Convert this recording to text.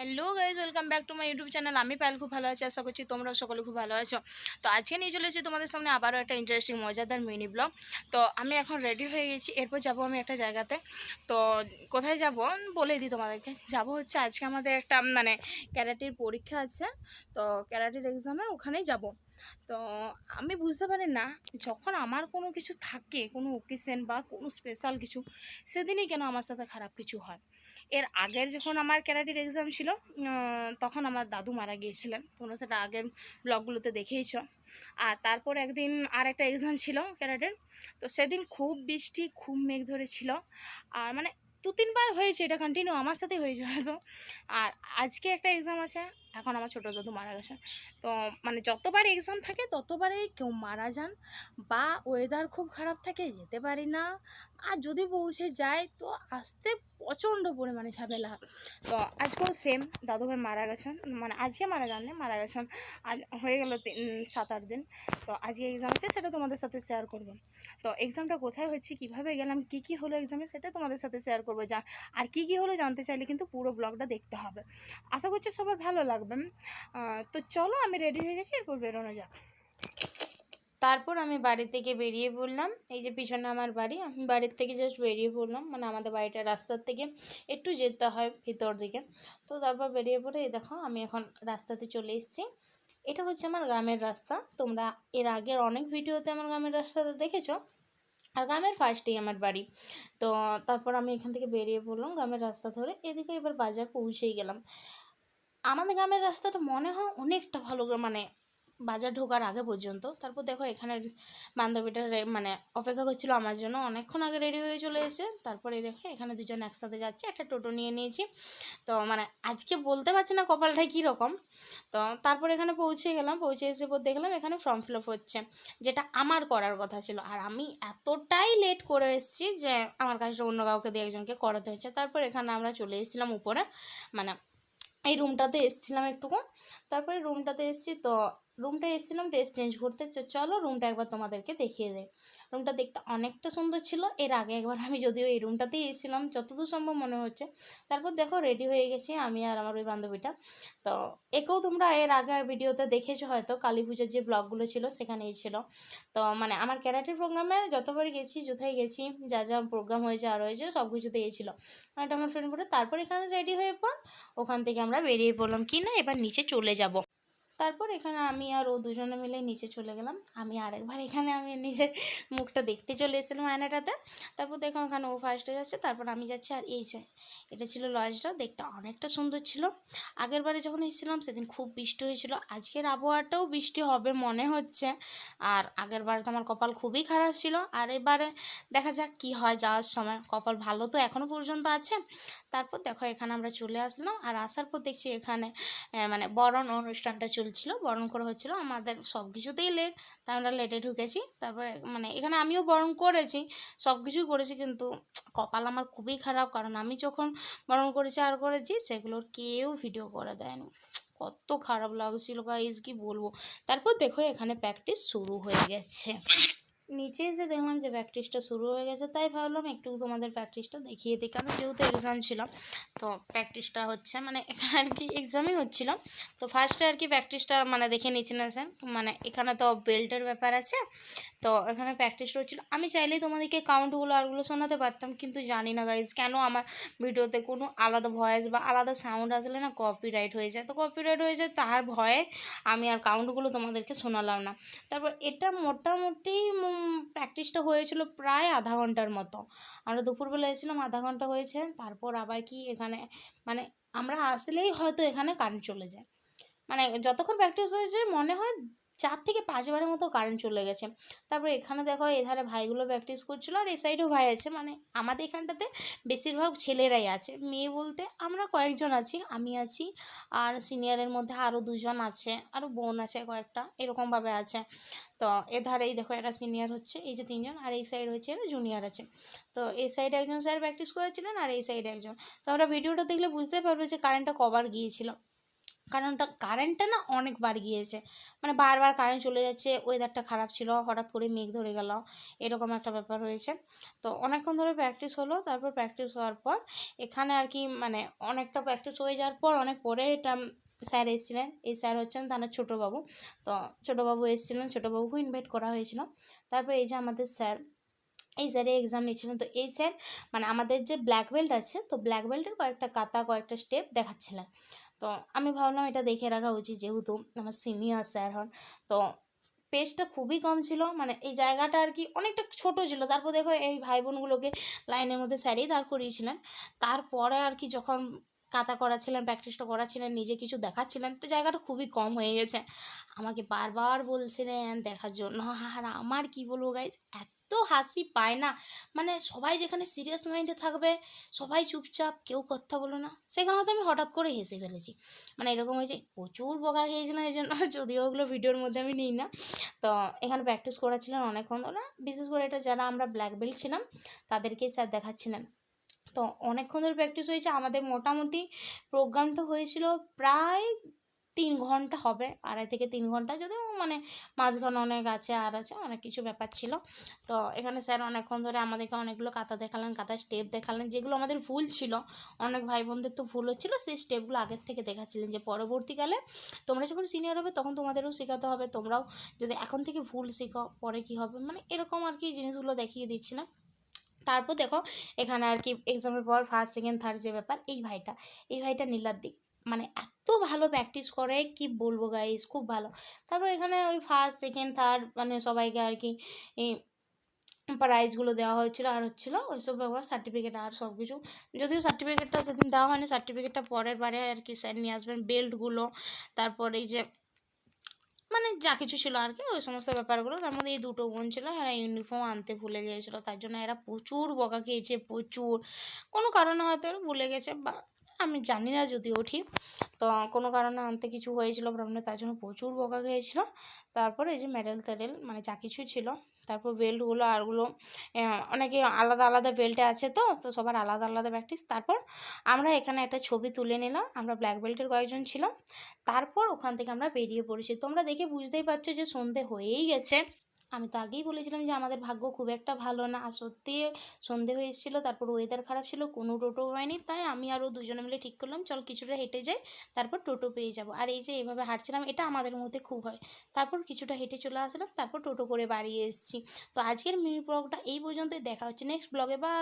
Hello guys welcome back to my YouTube channel আমি পায়েল খুব ভালো আছি, আশা করছি তোমরাও সকলে খুব ভালো আছো। তো আজকে নিয়ে চলেছি তোমাদের সামনে আবারও একটা ইন্টারেস্টিং মজাদার মিনি ব্লগ তো আমি এখন রেডি হয়ে গেছি, এরপর যাব আমি একটা জায়গাতে। তো কোথায় যাব বলে দিই তোমাদেরকে। যাব হচ্ছে আজকে আমাদের একটা মানে ক্যারাটির পরীক্ষা আছে। তো ক্যারাটির এক্সামে ওখানেই যাব। তো আমি বুঝতে পারি না, যখন আমার কোনো কিছু থাকে, কোনো ওকেশন বা কোনো স্পেশাল কিছু, সেদিনই কেন আমার সাথে খারাপ কিছু হয়। এর আগের যখন আমার ক্যারাটির এক্সাম ছিল তখন আমার দাদু মারা গিয়েছিলেন। তোমরা সেটা আগের ব্লগগুলোতে দেখেইছ। আর তারপর একদিন আর একটা এক্সাম ছিল ক্যারাটের। তো সেদিন খুব বৃষ্টি, খুব মেঘ ধরেছিল। আর মানে দু তিনবার হয়েছে, এটা কন্টিনিউ আমার সাথে হয়েছে হয়তো। আর আজকে একটা এক্সাম আছে, এখন আমার ছোটো দাদু মারা গেছে। তো মানে যতবার এক্সাম থাকে, ততবারই কেউ মারা যান। বা ওয়েদার খুব খারাপ থাকে, যেতে পারি না। আর যদি পৌঁছে যায় তো আসতে প্রচণ্ড পরিমাণে ঝামেলা হয় তো আজকেও সেম দাদুভাই মারা গেছেন মানে আজকে মারা যাননি, মারা গেছেন আজ হয়ে গেল সাত, আট দিন। তো আজকে এক্সাম আছে সেটা তোমাদের সাথে শেয়ার করব। তো এক্সামটা কোথায় হচ্ছে কীভাবে গেলাম, কি কি হলো এক্সামে সেটা তোমাদের সাথে শেয়ার করব। যা, আর কি কি হলো জানতে চাইলে কিন্তু পুরো ব্লগটা দেখতে হবে। আশা করছি সবার ভালো লাগবে। তো চলো, আমি রেডি হয়ে গেছি, এরপর বেরোনো যাক। তারপর আমি বাড়ি থেকে বেরিয়ে পড়লাম। এই যে পিছনে আমার বাড়ি, আমি বাড়ির থেকে জাস্ট বেরিয়ে পড়লাম। মানে আমাদের বাড়িটা রাস্তার থেকে একটু যেতে হয় ভিতর দিকে। তো তারপর বেরিয়ে পড়ে এই দেখো, আমি এখন রাস্তাতে চলে এসেছি। এটা হচ্ছে আমার গ্রামের রাস্তা। তোমরা এর আগের অনেক ভিডিওতে আমার গ্রামের রাস্তাটা দেখেছ। আর গ্রামের ফার্স্টেই আমার বাড়ি। তো তারপর আমি এখান থেকে বেরিয়ে পড়লাম গ্রামের রাস্তা ধরে। এদিকে এবার বাজার পৌঁছেই গেলাম। আমাদের গ্রামের রাস্তাটা মনে হয় অনেকটা ভালো মানে বাজার ঢোকার আগে পর্যন্ত। তারপর দেখো এখানে বান্ধবীটা মানে অপেক্ষা করছিল আমার জন্য। অনেকক্ষণ আগে রেডি হয়ে চলে এসে, তারপরে দেখো এখানে দুজন একসাথে যাচ্ছে, একটা টোটো নিয়ে নিয়েছি। তো মানে আজকে বলতে পারছি না কপালটাই কীরকম তো তারপর এখানে পৌঁছে গেলাম, পৌঁছে এসে পর দেখলাম এখানে ফর্ম ফিল আপ হচ্ছে, যেটা আমার করার কথা ছিল। আর আমি এতটাই লেট করে এসেছি যে আমার কাজটা অন্য কাউকে দিয়ে একজনকে করাতে হচ্ছে। তারপর এখানে আমরা চলে এসেছিলাম উপরে মানে এই রুমটাতে এসেছিলাম একটুকু। তারপরে রুমটাতে এসেছি, তো রুমটা এসেছিলাম ড্রেস চেঞ্জ করতে। চলো রুমটা একবার তোমাদেরকে দেখিয়ে দেয় রুমটা দেখতে অনেকটা সুন্দর ছিল। এর আগে একবার আমি যদিও এই রুমটাতেই এসেছিলাম, যতদূর সম্ভব মনে হচ্ছে। তারপর দেখো রেডি হয়ে গেছি আমি আর আমার ওই বান্ধবীটা। তো একেও তোমরা এর আগের ভিডিওতে দেখেছ হয়তো, কালী পুজোর যে ব্লগগুলো ছিল সেখানেই ছিল। তো মানে আমার ক্যারাটের প্রোগ্রামে যতবারই গেছি যথাই গেছি, যা যা প্রোগ্রাম হয়েছে আর হয়েছে, সব কিছুতে ছিল। এটা আমার ফ্রেন্ড বলে, তারপর এখানে রেডি হয়ে পর ওখান থেকে আমরা বেরিয়ে পড়লাম। কি না, এবার নিচে চলে যাব। তারপর এখানে আমি আর ও দুজনে মিলে নিচে চলে গেলাম। আমি আরেকবার এখানে আমি নিজের মুখটা দেখতে চলে এসেছিলাম আয়নাটাতে। তারপর দেখো ওখানে ও ফার্স্টে যাচ্ছে, তারপর আমি যাচ্ছি আর এই যে, এটা ছিল লজটা, দেখতে অনেকটা সুন্দর ছিল। আগের বারে যখন এসেছিলাম সেদিন খুব বৃষ্টি হয়েছিল। আজকের আবহাওয়াটাও বৃষ্টি হবে মনে হচ্ছে। আর আগের বারে তো আমার কপাল খুবই খারাপ ছিল। আর এবারে দেখা যাক কি হয় যাওয়ার সময়। কপাল ভালো তো এখনও পর্যন্ত আছে। তারপর দেখো এখানে আমরা চলে আসলাম। আর আসার পর দেখছি এখানে মানে বরণ অনুষ্ঠানটা চলছিল বরণ করা হচ্ছিল, আমাদের সব কিছুতেই লেট তাই আমরা লেটে ঢুকেছি। তারপরে মানে এখানে আমিও বরণ করেছি সব কিছুই করেছি, কিন্তু কপাল আমার খুবই খারাপ, কারণ আমি যখন বরণ করেছি আর করেছি সেগুলোর কেউ ভিডিও করে দেয়নি। কত খারাপ লাগছিল গাইজ কি বলব? তারপর দেখো, এখানে প্র্যাকটিস শুরু হয়ে গেছে। নিচে এসে দেখলাম যে প্র্যাকটিসটা শুরু হয়ে গেছে, তাই ভাবলাম একটু তোমাদের প্র্যাকটিসটা দেখিয়ে দিই। কারণ যেহেতু এক্সাম ছিল, তো প্র্যাকটিসটা হচ্ছে মানে এখানে আর কি এক্সামই হচ্ছিল। তো ফার্স্টে আর কি প্র্যাকটিসটা মানে দেখে নিচ্ছি না মানে এখানে তো বেল্টের ব্যাপার আছে। তো এখানে প্র্যাকটিস হচ্ছিল আমি চাইলেই তোমাদেরকে কাউন্টগুলো আরগুলো শোনাতে পারতাম, কিন্তু জানি না গাইজ কেন আমার ভিডিওতে কোনো আলাদা ভয়েস বা আলাদা সাউন্ড আসলে না কপিরাইট হয়ে যায়? তো কপিরাইট হয়ে যায় তার ভয়ে আমি আর কাউন্টগুলো তোমাদেরকে শোনালাম না। তারপর এটা মোটামুটি প্র্যাকটিসটা হয়েছিল প্রায় আধা ঘণ্টার মতো। আমরা দুপুরবেলা এসেছিলাম, আধা ঘণ্টা হয়েছে, তারপর আবার কি এখানে মানে আমরা আসলেই হয়তো এখানে কারেন্ট চলে যায়। মানে যতক্ষণ প্র্যাকটিস হয়েছে মনে হয় চার থেকে পাঁচবারের মতো কারেন্ট চলে গেছে। তারপরে এখানে দেখো, এধারে ভাইগুলো প্র্যাকটিস করছিল আর এই সাইডেও ভাই আছে। মানে আমাদের এখানটাতে বেশিরভাগ ছেলেরাই আছে। মেয়ে বলতে আমরা কয়েকজন আছি, আমি আছি আর সিনিয়রের মধ্যে আরও দুজন আছে আরও বোন আছে কয়েকটা এরকমভাবে আছে। তো এধারে এই দেখো এটা সিনিয়র হচ্ছে, এই যে তিনজন আর এই সাইড হচ্ছে এটা জুনিয়র আছে। তো এই সাইডে একজন স্যার প্র্যাকটিস করেছিলেন আর এই সাইডে একজন। তো আমরা ভিডিওটা দেখলে বুঝতে পারবে যে কারেন্টটা কবার গিয়েছিল। কারণটা কারেন্টটা না অনেকবার গিয়েছে। মানে বারবার কারেন্ট চলে যাচ্ছে ওয়েদারটা খারাপ ছিল, হঠাৎ করে মেঘ ধরে গেল, এরকম একটা ব্যাপার হয়েছে। তো অনেকক্ষণ ধরে প্র্যাকটিস হলো, তারপর প্র্যাকটিস হওয়ার পর এখানে আর কি মানে অনেকটা প্র্যাকটিস হয়ে যাওয়ার পর অনেক পরে এটা স্যার এসেছিলেন। এই স্যার হচ্ছেন তার ছোটোবাবু। তো ছোটোবাবু এসেছিলেন ছোটোবাবুকেও ইনভাইট করা হয়েছিল। তারপর এই যে আমাদের স্যার, এই স্যারে এক্সাম নিচ্ছিলেন। তো এই স্যার মানে আমাদের যে ব্ল্যাক বেল্ট আছে, তো ব্ল্যাক বেল্টের কয়েকটা কাতা, কয়েকটা স্টেপ দেখাচ্ছিলেন। তো আমি ভাবলাম এটা দেখে রাখা উচিত যেহেতু আমার সিনিয়র স্যার হন। তো পেজটা খুবই কম ছিল মানে এই জায়গাটা আর কি অনেকটা ছোট ছিল। তারপর দেখো এই ভাই বোনগুলোকে লাইনের মধ্যে স্যারই দাঁড় করিয়েছিলেন। তারপরে আর কি যখন কাতা করাচ্ছিলেন প্র্যাকটিসটা করাচ্ছিলেন, নিজে কিছু দেখাচ্ছিলেন, তো জায়গাটা খুবই কম হয়ে গেছে। আমাকে বারবার বলছিলেন, দেখার জন্য। আর আমার কি বলব গাইজ এত হাসি পায় না। মানে সবাই যেখানে সিরিয়াস মাইন্ডে থাকবে, সবাই চুপচাপ, কেউ কথা বলো না। সেখানে হয়তো আমি হঠাৎ করে হেসে ফেলেছি। মানে এরকম হয়েছে প্রচুর বকা খেয়েছিলাম এই জন্য, যদিও ওগুলো ভিডিওর মধ্যে আমি নিই না। তো এখানে প্র্যাকটিস করাচ্ছিলেন অনেকক্ষণ। ধরে বিশেষ করে এটা যারা আমরা ব্ল্যাক বেল্ট ছিলাম তাদেরকেই স্যার দেখাচ্ছিলেন তো অনেকক্ষণ ধরে প্র্যাকটিস হয়েছে। আমাদের মোটামুটি প্রোগ্রামটা হয়েছিল প্রায় তিন ঘণ্টা হবে, আড়াই থেকে তিন ঘণ্টা যদিও মানে মাঝখানে অনেক আছে, আর আছে অনেক কিছু ব্যাপার ছিল। তো এখানে স্যার অনেকক্ষণ ধরে আমাদেরকে অনেকগুলো কাতা দেখালেন কাতার স্টেপ দেখালেন, যেগুলো আমাদের ভুল ছিল। অনেক ভাই বোনদের তো ভুল হচ্ছিল, সেই স্টেপগুলো আগের থেকে দেখাচ্ছিলেন যে পরবর্তীকালে তোমরা যখন সিনিয়র হবে তখন তোমাদেরও শেখাতে হবে, তোমরাও যদি এখন থেকে ভুল শেখো পরে কী হবে মানে এরকম আর কি জিনিসগুলো দেখিয়ে দিচ্ছিলাম তারপর দেখো, এখানে আর কি এক্সামের পর ফার্স্ট সেকেন্ড থার্ড যে ব্যাপার, এই ভাইটা এই ভাইটা নীলার দিক মানে এত ভালো প্র্যাকটিস করে, কি বলব গাইজ খুব ভালো। তারপর এখানে ওই ফার্স্ট সেকেন্ড থার্ড মানে সবাইকে আর কি প্রাইজগুলো দেওয়া হয়েছিল। আর হচ্ছিল ওইসব ব্যাপার সার্টিফিকেট আর সব কিছু যদিও সার্টিফিকেটটা সেদিন দেওয়া হয়নি সার্টিফিকেটটা পরের বারে আর কি স্যার নিয়ে আসবেন। বেল্টগুলো তারপর এই যে মানে যা কিছু ছিল আর কি, ওই সমস্ত ব্যাপারগুলো। তার মধ্যে এই দুটো বোন ছিল, এরা ইউনিফর্ম আনতে ভুলে গিয়েছিল। তার জন্য এরা প্রচুর বকা খেয়েছে, প্রচুর। কোনো কারণে হয়তো ভুলে গেছে, বা আমি জানি না যদিও ঠিক। তো কোনো কারণে আনতে কিছু হয়েছিল প্রবলেম তার জন্য প্রচুর বকা খেয়েছিল। তারপরে এই যে মেডেল টেডেল মানে যা কিছু ছিল, তারপর বেল্টগুলো আরগুলো অনেকে আলাদা আলাদা বেল্টে আছে তো তো সবার আলাদা আলাদা প্র্যাকটিস তারপর আমরা এখানে একটা ছবি তুলে নিলাম, আমরা ব্ল্যাক বেল্টের কয়েকজন ছিলাম। তারপর ওখান থেকে আমরা বেরিয়ে পড়েছি। তোমরা দেখে বুঝতেই পারছ যে সন্ধে হয়েই গেছে। আমি তো আগেই বলেছিলাম যে আমাদের ভাগ্য খুব একটা ভালো না। আর সত্যি সন্ধে হয়ে এসেছিল, তারপর ওয়েদার খারাপ ছিল, কোনো টোটো হয়নি। তাই আমি আরও দুজনে মিলে ঠিক করলাম, চল কিছুটা হেঁটে যাই, তারপর টোটো পেয়ে যাব। আর এই যে এভাবে হাঁটছিলাম, এটা আমাদের মধ্যে খুব হয়। তারপর কিছুটা হেঁটে চলে আসলাম, তারপর টোটো করে বাড়ি এসেছি। তো আজকের মিনি ব্লগটা এই পর্যন্তই, দেখা হচ্ছে নেক্সট ব্লগে বা